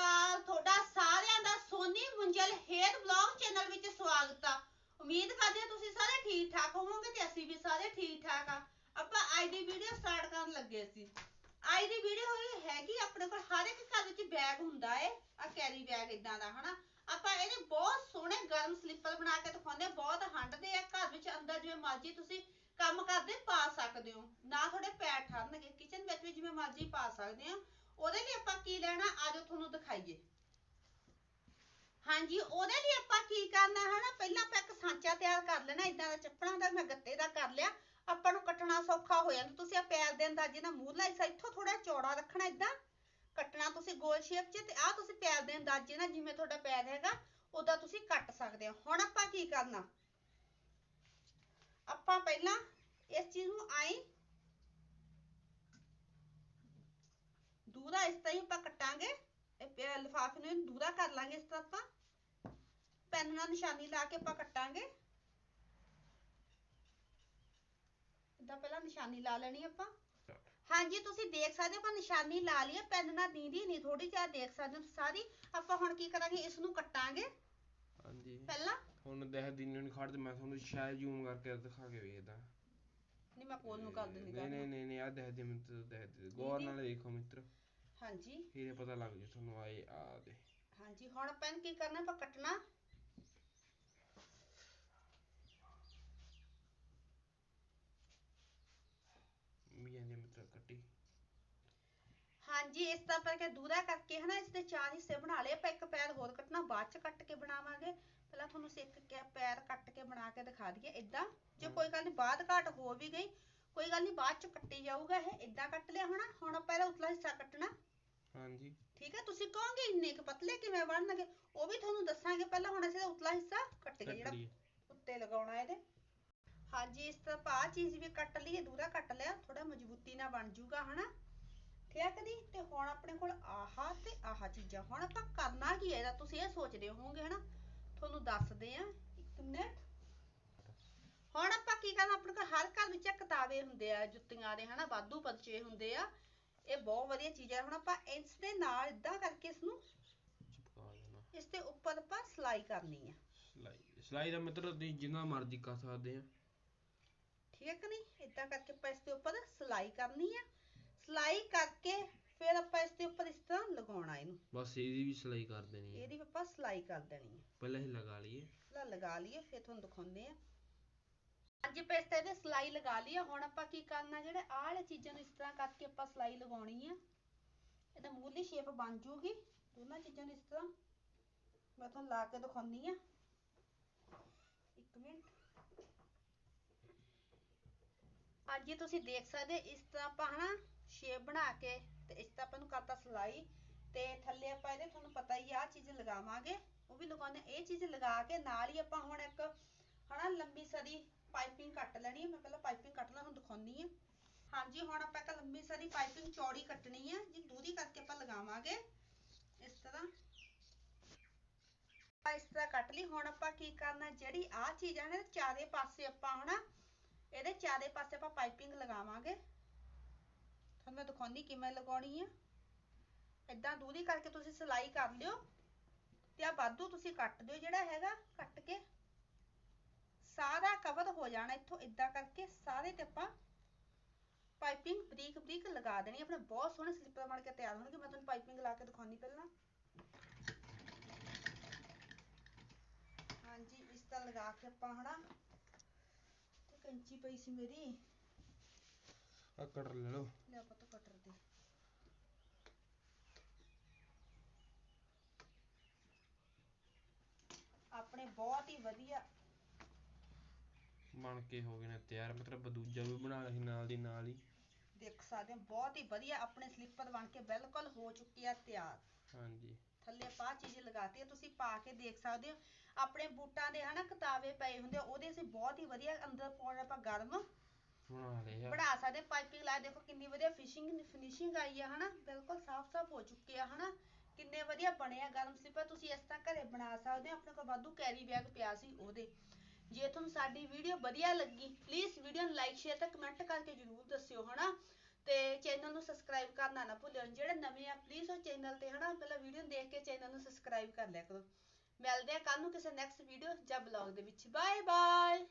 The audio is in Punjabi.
ਅਕਾਲ ਤੁਹਾਡਾ ਸਾਰਿਆਂ ਦਾ Soni Munjal hair blog channel ਵਿੱਚ ਸਵਾਗਤ ਆ। ਉਮੀਦ ਕਰਦੇ ਹਾਂ ਤੁਸੀਂ ਸਾਰੇ ਠੀਕ ਠਾਕ ਹੋਵੋਗੇ ਤੇ ਅਸੀਂ ਵੀ ਸਾਰੇ ਠੀਕ ਠਾਕ ਆ। ਆਪਾਂ ਅੱਜ ਦੀ ਵੀਡੀਓ ਸਟਾਰਟ ਕਰਨ ਲੱਗੇ ਸੀ। ਅੱਜ ਦੀ ਵੀਡੀਓ ਹੋਈ ਹੈਗੀ ਆਪਣੇ ਕੋਲ ਹਰ ਇੱਕ ਘਰ ਵਿੱਚ ਬੈਗ ਹੁੰਦਾ ਏ, ਆ ਕੈਰੀ ਬੈਗ ਇਦਾਂ ਦਾ, ਹਨਾ? ਆਪਾਂ ਇਹਦੇ ਬਹੁਤ ਸੋਹਣੇ ਗਰਮ ਸਲੀਪਰ ਬਣਾ ਕੇ ਦਿਖਾਉਂਦੇ ਬਹੁਤ ਹੰਡਦੇ ਆ, ਘਰ ਵਿੱਚ ਅੰਦਰ ਜਿਵੇਂ ਮਰਜ਼ੀ ਤੁਸੀਂ ਕੰਮ ਕਰਦੇ ਪਾ ਸਕਦੇ ਹੋ। ਨਾ ਤੁਹਾਡੇ ਪੈਰ ਠਰਨਗੇ ਕਿਚਨ ਵਿੱਚ ਵੀ ਜਿਵੇਂ ਮਰਜ਼ੀ ਪਾ ਸਕਦੇ ਹੋ। ਉਹਦੇ ਲਈ ਆਪਾਂ ਕੀ ਲੈਣਾ? ਆਜੋ ਤੁਹਾਨੂੰ ਦਿਖਾਈਏ। ਹਾਂਜੀ, ਉਹਦੇ ਲਈ ਆਪਾਂ ਕੀ ਕਰਨਾ ਹੈ ਪਹਿਲਾਂ ਆਪਾਂ ਇੱਕ ਸਾਂਚਾ ਤਿਆਰ ਕਰ ਲੈਣਾ ਇਦਾਂ ਦਾ ਚੱਪਣਾ ਦਾ ਮੈਂ ਗੱਤੇ ਦਾ ਕਰ ਲਿਆ। ਆਪਾਂ ਨੂੰ ਕੱਟਣਾ ਸੌਖਾ ਹੋ ਜਾਂਦਾ। ਤੁਸੀਂ ਆ ਪੈਰ ਦੇ ਅੰਦਾਜ਼ੇ ਨਾਲ ਮੂਹਰਲਾ ਹਿੱਸਾ ਇੱਥੋਂ ਥੋੜਾ ਚੌੜਾ ਰੱਖਣਾ ਇਦਾਂ ਕੱਟਣਾ ਤੁਸੀਂ ਗੋਲ ਸ਼ੇਪ 'ਚ ਤੇ ਆ ਤੁਸੀਂ ਪੈਰ ਦੇ ਅੰਦਾਜ਼ੇ ਨਾਲ ਜਿਵੇਂ ਤੁਹਾਡਾ ਪੈਰ ਹੈਗਾ ਉਦਾਂ ਤੁਸੀਂ ਕੱਟ ਸਕਦੇ ਹੋ। ਹੁਣ ਆਪਾਂ ਕੀ ਕਰਨਾ? ਆਪਾਂ ਪਹਿਲਾਂ ਇਸ ਚੀਜ਼ ਨੂੰ ਆਈ ਦੂਰਾ ਇਸ ਤਰ੍ਹਾਂ ਹੀ ਆਪਾਂ ਕੱਟਾਂਗੇ ਇਹ ਲਿਫਾਫੇ ਨੂੰ ਦੂਰਾ ਕਰ ਲਾਂਗੇ ਇਸ ਤਰ੍ਹਾਂ ਆਪਾਂ। ਪੈਨ ਨਾਲ ਨਿਸ਼ਾਨੀ ਲਾ ਕੇ ਆਪਾਂ ਕੱਟਾਂਗੇ। ਇਦਾਂ ਪਹਿਲਾਂ ਨਿਸ਼ਾਨੀ ਲਾ ਲੈਣੀ ਆਪਾਂ। ਹਾਂਜੀ ਤੁਸੀਂ ਦੇਖ ਸਕਦੇ ਹੋ ਆਪਾਂ ਨਿਸ਼ਾਨੀ ਲਾ ਲਈ ਹੈ ਪੈਨ ਨਾਲ ਦੀਦੀ ਨਹੀਂ ਥੋੜੀ ਜਿਹਾ ਦੇਖ ਸਕਦੇ ਹੋ ਸਾਰੀ। ਆਪਾਂ ਹੁਣ ਕੀ ਕਰਾਂਗੇ ਇਸ ਨੂੰ ਕੱਟਾਂਗੇ। ਹਾਂਜੀ। ਪਹਿਲਾਂ। ਹੁਣ ਦੇਖਦੀ ਨਹੀਂ ਖੜ ਤੇ ਮੈਂ ਤੁਹਾਨੂੰ ਸ਼ਾਇਦ ਜ਼ੂਮ ਕਰਕੇ ਦਿਖਾ ਕੇ ਵੇਖਦਾ ਨਹੀਂ ਮੈਂ ਕੋਲ ਨੂੰ ਕਰ ਦਿੰਦੀ ਨਹੀਂ ਨਹੀਂ ਨਹੀਂ ਆ ਦੇਖਦੀ ਮਿੱਤਰ ਦੇਖਦੀ ਗੌਰ ਨਾਲ ਦੇਖੋ ਮਿੱਤਰ। ਹਾਂਜੀ। ਫਿਰ ਪਤਾ ਲੱਗ ਜੂ ਤੁਹਾਨੂੰ ਆਏ ਆ ਦੇ ਹਾਂਜੀ ਹੁਣ ਆਪਾਂ ਕੀ ਕਰਨਾ ਆਪਾਂ ਕੱਟਣਾ। ਮਿੱਤਰ ਕੱਟੀ। ਹਾਂਜੀ ਇਸ ਤਰ੍ਹਾਂ ਆਪਾਂ ਕਿ ਦੂਰਾ ਕਰਕੇ ਹਨਾ ਇਸ ਦੇ ਚਾਰ ਹਿੱਸੇ ਬਣਾ ਲਏ। ਆਪਾਂ ਇੱਕ ਪੈਰ ਹੋਰ ਕੱਟਣਾ ਬਾਅਦ ਚ ਕੱਟ ਕੇ ਬਣਾਵਾਂਗੇ। ਪਹਿਲਾਂ ਤੁਹਾਨੂੰ ਸਿੱਖ ਕੇ ਪੈਰ ਕੱਟ ਕੇ ਬਣਾ ਕੇ ਦਿਖਾ ਦਈਏ ਇਦਾਂ ਜੇ ਕੋਈ ਗੱਲ ਨਹੀਂ ਬਾਅਦ ਘਾਟ ਹੋ ਵੀ ਗਈ ਕੋਈ ਗੱਲ ਨਹੀਂ ਬਾਅਦ ਚ ਕੱਟੀ ਜਾਊਗਾ ਇਹ ਇਦਾਂ ਕੱਟ ਲਿਆ ਹੋਣਾ। ਹੁਣ ਆਪਾਂ ਇਹਦਾ ਉਤਲਾ ਹਿੱਸਾ ਕੱਟਣਾ। ਹਾਂਜੀ। ਠੀਕ ਹੈ ਤੁਸੀਂ ਕਹੋਗੇ ਇੰਨੇ ਕੁ ਪਤਲੇ ਕਿਵੇਂ ਬਣਨਗੇ? ਉਹ ਵੀ ਤੁਹਾਨੂੰ ਦੱਸਾਂਗੇ ਪਹਿਲਾਂ ਹੁਣ ਅਸੀਂ ਉਤਲਾ ਹਿੱਸਾ ਕੱਟ ਗਏ ਜਿਹੜਾ ਲਈਏ। ਉੱਤੇ ਲਗਾਉਣਾ ਇਹਦੇ। ਹਾਂਜੀ ਇਸ ਤਰ੍ਹਾਂ ਆਪਾਂ ਆਹ ਚੀਜ਼ ਵੀ ਕੱਟ ਲਈਏ ਦੂਰਾ ਕੱਟ ਲਿਆ ਥੋੜਾ ਮਜ਼ਬੂਤੀ ਨਾਲ ਬਣ ਜੂਗਾ ਹਨਾ? ਠੀਕ ਨੀ ਤੇ ਹੁਣ ਆਪਣੇ ਕੋਲ ਆਹ ਤੇ ਆਹ ਚੀਜ਼ਾਂ। ਹੁਣ ਆਪਾਂ ਕਰਨਾ ਕੀ ਹੈ ਇਹਦਾ? ਤੁਸੀਂ ਇਹ ਸੋਚਦੇ ਹੋਵੋਗੇ ਹਨਾ? ਤੁਹਾਨੂੰ ਦੱਸਦੇ ਆ ਇੱਕ ਮਿੰਟ। ਹੁਣ ਆਪਾਂ ਕੀ ਕਰਨਾ? ਆਪਣੇ ਕੋਲ ਹਰ ਘਰ ਵਿੱਚ ਕਿਤਾਬੇ ਹੁੰਦੇ ਆ ਜੁੱਤੀਆਂ ਦੇ ਹਨਾ? ਵਾਧੂ ਪਰਚੇ ਹੁੰਦੇ ਆ। ਇਹ ਬਹੁਤ ਵਧੀਆ ਚੀਜ਼ ਹੈ। ਹੁਣ ਆਪਾਂ ਇਸ ਦੇ ਨਾਲ ਇਦਾਂ ਕਰਕੇ ਇਸ ਨੂੰ ਚਿਪਕਾ ਦੇਣਾ ਇਸ ਦੇ ਉੱਪਰ ਆਪਾਂ ਸਲਾਈ ਕਰਨੀ ਆ ਸਲਾਈ ਸਲਾਈ ਦਾ ਮਿੱਤਰ ਤੁਸੀਂ ਜਿੰਨਾ ਮਰਜ਼ੀ ਕਰ ਸਕਦੇ ਆ। ਠੀਕ ਨਹੀਂ? ਇਦਾਂ ਕਰਕੇ ਆਪਾਂ ਇਸ ਦੇ ਉੱਪਰ ਸਲਾਈ ਕਰਨੀ ਆ ਸਲਾਈ ਕਰਕੇ ਫਿਰ ਆਪਾਂ ਇਸ ਦੇ ਉੱਪਰ ਇਸ ਤਰ੍ਹਾਂ ਲਗਾਉਣਾ ਇਹਨੂੰ। ਬਸ ਇਹਦੀ ਵੀ ਸਲਾਈ ਕਰ ਦੇਣੀ ਹੈ। ਇਹਦੀ ਆਪਾਂ ਸਲਾਈ ਕਰ ਦੇਣੀ ਹੈ। ਪਹਿਲਾਂ ਹੀ ਲਗਾ ਲਈਏ। ਪਹਿਲਾਂ ਲਗਾ ਲਈਏ ਫਿਰ ਤੁਹਾਨੂੰ ਦਿਖਾਉਂਦੇ ਆ ਅੱਜ ਆਪਾਂ ਇਸ ਤਰ੍ਹਾਂ ਸਲਾਈ ਲਗਾ ਲਈ ਆ। ਹੁਣ ਆਪਾਂ ਕੀ ਕਰਨਾ, ਜਿਹੜੇ ਆਹ ਵਾਲੇ ਚੀਜ਼ਾਂ ਨੂੰ ਇਸ ਤਰ੍ਹਾਂ ਕਰਕੇ ਆਪਾਂ ਸਲਾਈ ਲਗਾਉਣੀ ਆ, ਇਹਦਾ ਮੂਲੀ ਸ਼ੇਪ ਬਣ ਜੂਗੀ। ਦੋਨਾਂ ਚੀਜ਼ਾਂ ਨੂੰ ਇਸ ਤਰ੍ਹਾਂ ਮੈਂ ਤੁਹਾਨੂੰ ਲਾ ਕੇ ਦਿਖਾਉਂਦੀ ਆ। ਇੱਕ ਮਿੰਟ। ਅੱਜ ਤੁਸੀਂ ਦੇਖ ਸਕਦੇ ਇਸ ਤਰ੍ਹਾਂ ਆਪਾਂ ਹਨਾ ਸ਼ੇਪ ਬਣਾ ਕੇ ਤੇ ਇਸ ਤਰ੍ਹਾਂ ਆਪਾਂ ਨੂੰ ਕਰਤਾ ਸਲਾਈ। ਤੇ ਥੱਲੇ ਆਪਾਂ ਇਹਦੇ, ਤੁਹਾਨੂੰ ਪਤਾ ਹੀ ਆ, ਆਹ ਚੀਜ਼ ਲਗਾਵਾਂਗੇ। ਉਹ ਵੀ ਲਗਾਉਂਦੇ ਇਹ ਚੀਜ਼ ਲਗਾ ਕੇ ਨਾਲ ਹੀ ਆਪਾਂ ਹੁਣ ਇੱਕ ਹਨਾ ਲੰਬੀ ਸਦੀ ਪਾਈਪਿੰਗ ਕੱਟ ਲੈਣੀ ਹੈ ਮੈਂ ਪਹਿਲਾਂ ਪਾਈਪਿੰਗ ਕੱਟ ਲਾਂ, ਹੁਣ ਦਿਖਾਉਂਦੀ ਹਾਂ ਹਾਂਜੀ, ਹੁਣ ਆਪਾਂ ਇੱਕ ਲੰਬੀ ਸਰੀ ਪਾਈਪਿੰਗ ਚੌੜੀ ਕੱਟਣੀ ਹੈ ਜੀ ਦੂਰੀ ਕਰਕੇ ਆਪਾਂ ਲਗਾਵਾਂਗੇ, ਇਸ ਤਰ੍ਹਾਂ। ਆਪਾਂ ਇਸ ਤਰ੍ਹਾਂ ਕੱਟ ਲਈ, ਹੁਣ ਆਪਾਂ ਕੀ ਕਰਨਾ, ਜਿਹੜੀ ਆਹ ਚੀਜ਼ ਹੈ ਨਾ ਚਾਰੇ ਪਾਸੇ ਆਪਾਂ ਹਨਾ, ਇਹਦੇ ਚਾਰੇ ਪਾਸੇ ਆਪਾਂ ਪਾਈਪਿੰਗ ਲਗਾਵਾਂਗੇ। ਤੁਹਾਨੂੰ ਮੈਂ ਦਿਖਾਉਂਦੀ ਕਿਵੇਂ ਲਗਾਉਣੀ ਹੈ ਇਦਾਂ ਦੂਰੀ ਕਰਕੇ ਤੁਸੀਂ ਸਿਲਾਈ ਕਰ ਲਿਓ, ਤੇ ਆ ਵਾਧੂ ਤੁਸੀਂ ਕੱਟ ਦਿਓ ਜਿਹੜਾ ਹੈਗਾ, ਕੱਟ ਕੇ। ਕਵਰ ਹੋ ਜਾਣਾ ਇੱਥੋਂ ਇਦਾਂ ਕਰਕੇ ਸਾਰੇ ਤੇ ਆਪਾਂ ਪਾਈਪਿੰਗ ਬਰੀਕ ਬਰੀਕ ਲਗਾ ਦੇਣੀ ਆਪਣੇ ਬਹੁਤ ਸੋਹਣੇ ਸਲਿੱਪਰ ਬਣ ਕੇ ਤਿਆਰ ਹੋਣਗੇ। ਮੈਂ ਤੁਹਾਨੂੰ ਪਾਈਪਿੰਗ ਲਾ ਕੇ ਦਿਖਾਉਣੀ ਪਹਿਲਾਂ। ਹਾਂਜੀ ਇਸ ਤਰ੍ਹਾਂ ਲਗਾ ਕੇ ਆਪਾਂ ਹਨਾ ਤੇ ਕੈਂਚੀ ਪਈ ਸੀ ਮੇਰੀ। ਆ ਕਟਰ ਲੈ ਲਓ। ਲੈ ਪੁੱਤ ਕਟਰ ਦੇ। ਆਪਣੇ ਬਹੁਤ ਹੀ ਵਧੀਆ ਬਣ ਕੇ ਹੋ ਗਏ ਨੇ ਤਿਆਰ ਮਤਲਬ ਦੂਜਾ ਵੀ ਬਣਾ ਲਿਆ ਸੀ ਨਾਲ ਦੀ ਨਾਲ ਹੀ। ਦੇਖ ਸਕਦੇ ਹੋ ਬਹੁਤ ਹੀ ਵਧੀਆ ਆਪਣੇ ਸਲੀਪਰ ਬਣ ਕੇ ਬਿਲਕੁਲ ਹੋ ਚੁੱਕੀ ਆ ਤਿਆਰ। ਹਾਂਜੀ। ਥੱਲੇ ਪਾ ਚੀਜ਼ ਲਗਾਤੀ ਹੈ ਤੁਸੀਂ ਪਾ ਕੇ ਦੇਖ ਸਕਦੇ ਹੋ ਆਪਣੇ ਬੂਟਾਂ ਦੇ ਹਨਾ ਕਿਤਾਬੇ ਪਏ ਹੁੰਦੇ ਆ, ਉਹਦੇ ਅਸੀਂ ਬਹੁਤ ਹੀ ਵਧੀਆ ਅੰਦਰ ਪਾਉਣ ਆਪਾਂ ਗਰਮ ਬਣਾ ਲਿਆ ਬਣਾ ਸਕਦੇ ਪਾਈਪਿੰਗ ਲਾ ਦੇਖੋ ਕਿੰਨੀ ਵਧੀਆ ਫਿਸ਼ਿੰਗ ਫਿਨਿਸ਼ਿੰਗ ਆਈ ਆ ਹਨਾ ਬਿਲਕੁਲ ਸਾਫ਼ ਸਾਫ਼ ਹੋ ਚੁੱਕੇ ਆ ਹਨਾ ਕਿੰਨੇ ਵਧੀਆ ਬਣੇ ਆ ਗਰਮ ਸਲੀਪਰ ਤੁਸੀਂ ਇਸ ਤਰ੍ਹਾਂ ਘਰੇ ਬਣਾ ਸਕਦੇ ਹੋ ਆਪਣੇ ਕੋਲ ਵਾਧੂ ਕੈਰੀ ਬੈਗ ਪਿਆ ਸੀ ਉਹਦੇ। ਜੇ ਤੁਹਾਨੂੰ ਸਾਡੀ ਵੀਡੀਓ ਵਧੀਆ ਲੱਗੀ ਪਲੀਜ਼ ਵੀਡੀਓ ਨੂੰ ਲਾਈਕ ਸ਼ੇਅਰ ਤੇ ਕਮੈਂਟ ਕਰਕੇ ਜਰੂਰ ਦੱਸਿਓ, ਹਨਾ? ਤੇ ਚੈਨਲ ਨੂੰ ਸਬਸਕ੍ਰਾਈਬ ਕਰਨਾ ਨਾ ਭੁੱਲਿਓ, ਜਿਹੜੇ ਨਵੇਂ ਆ ਪਲੀਜ਼ ਉਹ ਚੈਨਲ ਤੇ, ਹਨਾ? ਪਹਿਲਾਂ ਵੀਡੀਓ ਦੇਖ ਕੇ ਚੈਨਲ ਨੂੰ ਸਬਸਕ੍ਰਾਈਬ ਕਰ ਲਿਆ ਕਰੋ। ਮਿਲਦੇ ਆ ਕੱਲ ਨੂੰ ਕਿਸੇ ਨੈਕਸਟ ਵੀਡੀਓ ਜਾਂ ਬਲੌਗ ਦੇ ਵਿੱਚ। Bye bye